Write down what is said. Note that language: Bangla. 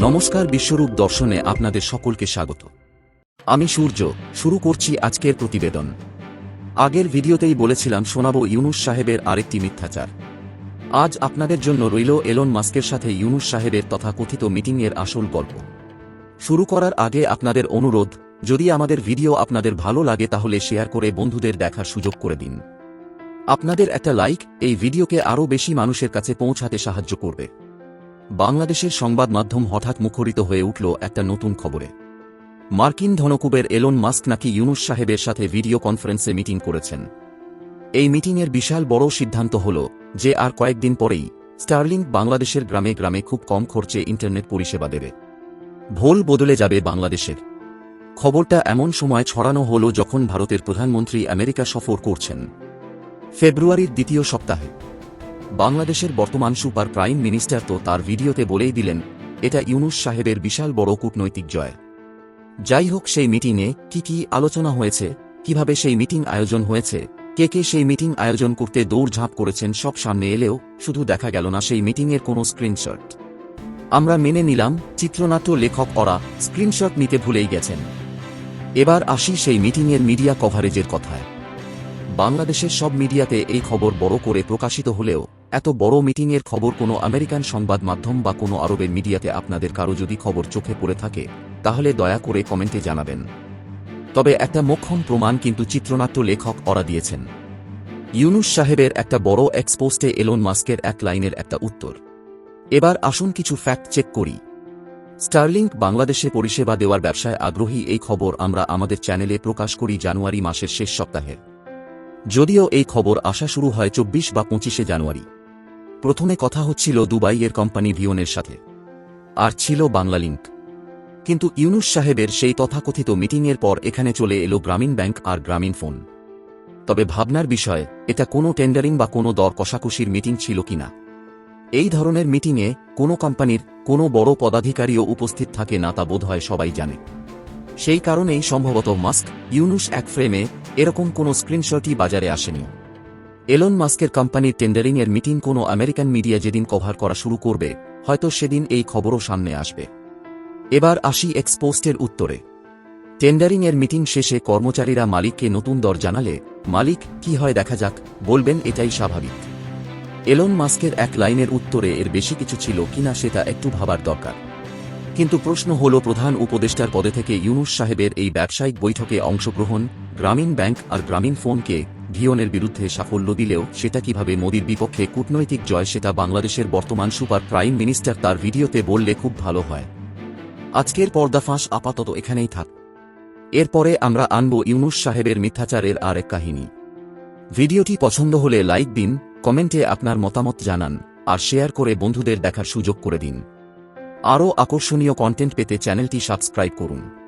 নমস্কার বিশ্বরূপ দর্শনে আপনাদের সকলকে স্বাগত। আমি সূর্য, শুরু করছি আজকের প্রতিবেদন। আগের ভিডিওতেই বলেছিলাম, শোনাব ইউনুস সাহেবের আরেকটি মিথ্যাচার। আজ আপনাদের জন্য রইল এলন মাস্কের সাথে ইউনুস সাহেবের তথাকথিত মিটিংয়ের আসল গল্প। শুরু করার আগে আপনাদের অনুরোধ, যদি আমাদের ভিডিও আপনাদের ভালো লাগে তাহলে শেয়ার করে বন্ধুদের দেখার সুযোগ করে দিন। আপনাদের একটা লাইক এই ভিডিওকে আরও বেশি মানুষের কাছে পৌঁছাতে সাহায্য করবে। বাংলাদেশের সংবাদ মাধ্যম হঠাৎ মুখরিত হয়ে উঠল একটা নতুন খবরে। মার্কিন ধনকুবের এলন মাস্ক নাকি ইউনুস সাহেবের সাথে ভিডিও কনফারেন্সে মিটিং করেছেন। এই মিটিংয়ের বিশাল বড় সিদ্ধান্ত হল যে আর কয়েকদিন পরেই স্টারলিংক বাংলাদেশের গ্রামে গ্রামে খুব কম খরচে ইন্টারনেট পরিষেবা দেবে। ভোল বদলে যাবে বাংলাদেশের। খবরটা এমন সময় ছড়ানো হল যখন ভারতের প্রধানমন্ত্রী আমেরিকা সফর করছেন। ফেব্রুয়ারির দ্বিতীয় সপ্তাহে। বাংলাদেশের বর্তমান সুপার প্রাইম মিনিস্টার তো তার ভিডিওতে বলেই দিলেন, এটা ইউনুস সাহেবের বিশাল বড় কূটনৈতিক জয়। যাই হোক সেই মিটিংয়ে কি কি আলোচনা হয়েছে, কীভাবে সেই মিটিং আয়োজন হয়েছে, কে কে সেই মিটিং আয়োজন করতে দৌড়ঝাঁপ করেছেন সব সামনে এলেও শুধু দেখা গেল না সেই মিটিংয়ের কোনো স্ক্রিনশট। আমরা মেনে নিলাম, চিত্রনাট্য লেখক ওরা স্ক্রিনশট নিতে ভুলেই গেছেন। এবার আসি সেই মিটিংয়ের মিডিয়া কভারেজের কথায়। বাংলাদেশের সব মিডিয়াতে এই খবর বড় করে প্রকাশিত হলেও এত বড় মিটিংয়ের খবর কোনো আমেরিকান সংবাদ মাধ্যম বা কোনো আরবের মিডিয়াতে আপনাদের কারও যদি খবর চোখে পড়ে থাকে, তাহলে দয়া করে কমেন্টে জানাবেন। তবে একটা মোক্ষম প্রমাণ কিন্তু চিত্রনাট্য লেখক ওরা দিয়েছেন। ইউনুস সাহেবের একটা বড় এক্সপোস্টে এলন মাস্কের এক লাইনের একটা উত্তর। এবার আসুন কিছু ফ্যাক্ট চেক করি। স্টারলিংক বাংলাদেশে পরিষেবা দেওয়ার ব্যবসায় আগ্রহী এই খবর আমরা আমাদের চ্যানেলে প্রকাশ করি জানুয়ারি মাসের শেষ সপ্তাহে। যদিও এই খবর আসা শুরু হয় চব্বিশ বা পঁচিশে জানুয়ারি। প্রথমে কথা হচ্ছিল দুবাইয়ের কোম্পানি ভিওনের সাথে। আর ছিল বাংলালিংক। কিন্তু ইউনুস সাহেবের সেই তথাকথিত মিটিংয়ের পর এখানে চলে এলো গ্রামীণ ব্যাংক আর গ্রামীণ ফোন। তবে ভাবনার বিষয়, এটা কোনো টেন্ডারিং বা কোনো দর কষাকষির মিটিং ছিল কিনা এই ধরনের মিটিংয়ে কোনো কোম্পানির কোনো বড় পদাধিকারীও উপস্থিত থাকে না তা বোধহয় সবাই জানে। সেই কারণেই সম্ভবত মাস্ক, ইউনুস এক ফ্রেমে এরকম কোনো স্ক্রিনশটই বাজারে আসেনি। এলন মাস্কের কোম্পানির টেন্ডারিংয়ের মিটিং কোনো আমেরিকান মিডিয়া যেদিন কভার করা শুরু করবে, হয়তো সেদিন এই খবরও সামনে আসবে। এবার আসি এক্সপোস্টের উত্তরে। টেন্ডারিংয়ের মিটিং শেষে কর্মচারীরা মালিককে নতুন দর জানালে, মালিক, কি হয় দেখা যাক? বলবেন, এটাই স্বাভাবিক। এলন মাস্কের এক লাইনের উত্তরে এর বেশি কিছু ছিল কিনা সেটা একটু ভাবার দরকার। কিন্তু প্রশ্ন হল প্রধান উপদেষ্টার পদে থেকে ইউনুস সাহেবের এই ব্যবসায়িক বৈঠকে অংশগ্রহণ, গ্রামীণ ব্যাংক আর গ্রামীণ ফোনকে ভিওনের বিরুদ্ধে সাফল্য দিলেও সেটা কীভাবে মোদির বিপক্ষে কূটনৈতিক জয় সেটা বাংলাদেশের বর্তমান সুপার প্রাইম মিনিস্টার তার ভিডিওতে বললে খুব ভালো হয়। আজকের পর্দাফাঁস আপাতত এখানেই থাক। এরপরে আমরা আনব ইউনুস সাহেবের মিথ্যাচারের আর এক কাহিনী। ভিডিওটি পছন্দ হলে লাইক দিন, কমেন্টে আপনার মতামত জানান, আর শেয়ার করে বন্ধুদের দেখার সুযোগ করে দিন। আরও আকর্ষণীয় কন্টেন্ট পেতে চ্যানেলটি সাবস্ক্রাইব করুন।